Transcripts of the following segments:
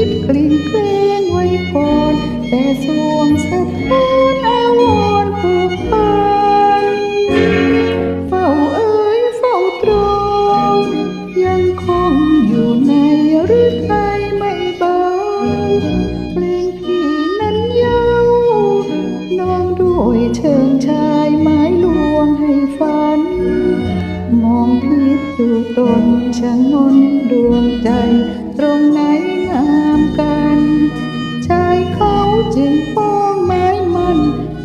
คิดกลิ่นเกรงไว้ก่อนแต่สวงสะท้อนอาวรผูกพันเฝ้าเอ่ยเฝ้าตรองยังคงอยู่ในหรือไทยไม่เบาเพลงพี่นั้นเย้าน้องด้วยเชิงชายไม้ลวงให้ฝัน มองพิษดูตนชะงนดวงใจตรงไหนงา จึงฟ้องไม้มัน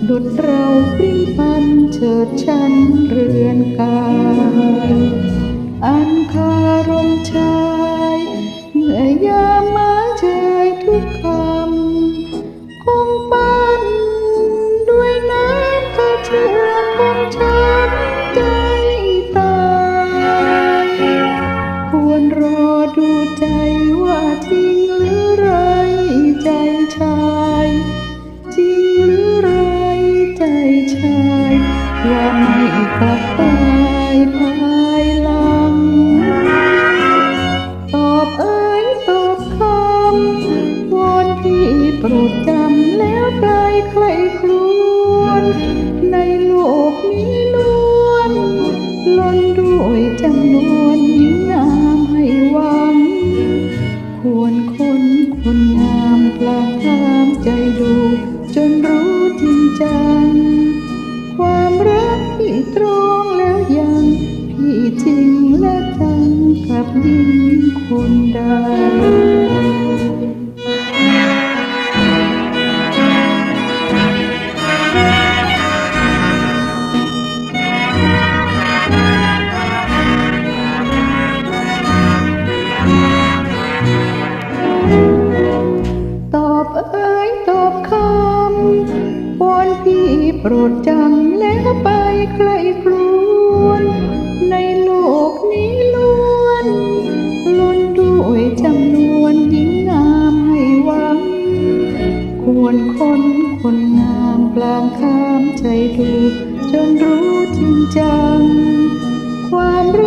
ดุดเราปริ้งพันเฉิดฉันเรือนกายอันคารมชายเหนื่อยยามมาชายทุกคำคงปันด้วยน้ำตาเชื่อคงช้ำใจตายควรรอดูใจว่าจริง ปรดจำแล้วไกลใครครวน ในโลกนี้ล้วนล้นด้วยจำนวนหญิงงามให้หวัง ควรคนคนงามกลาทามใจดู จนรู้จริงจัง ความรักที่ตรงแล้วยัง พี่จริงและจังกับหญิงคนใด โปรดจำแล้วไปใครครวน ในโลกนี้ล้วนล้นด้วยจำนวนหญิงงามให้หวัง ควรคนคนงามกลางข้ามใจดู จนรู้จริงจัง ความร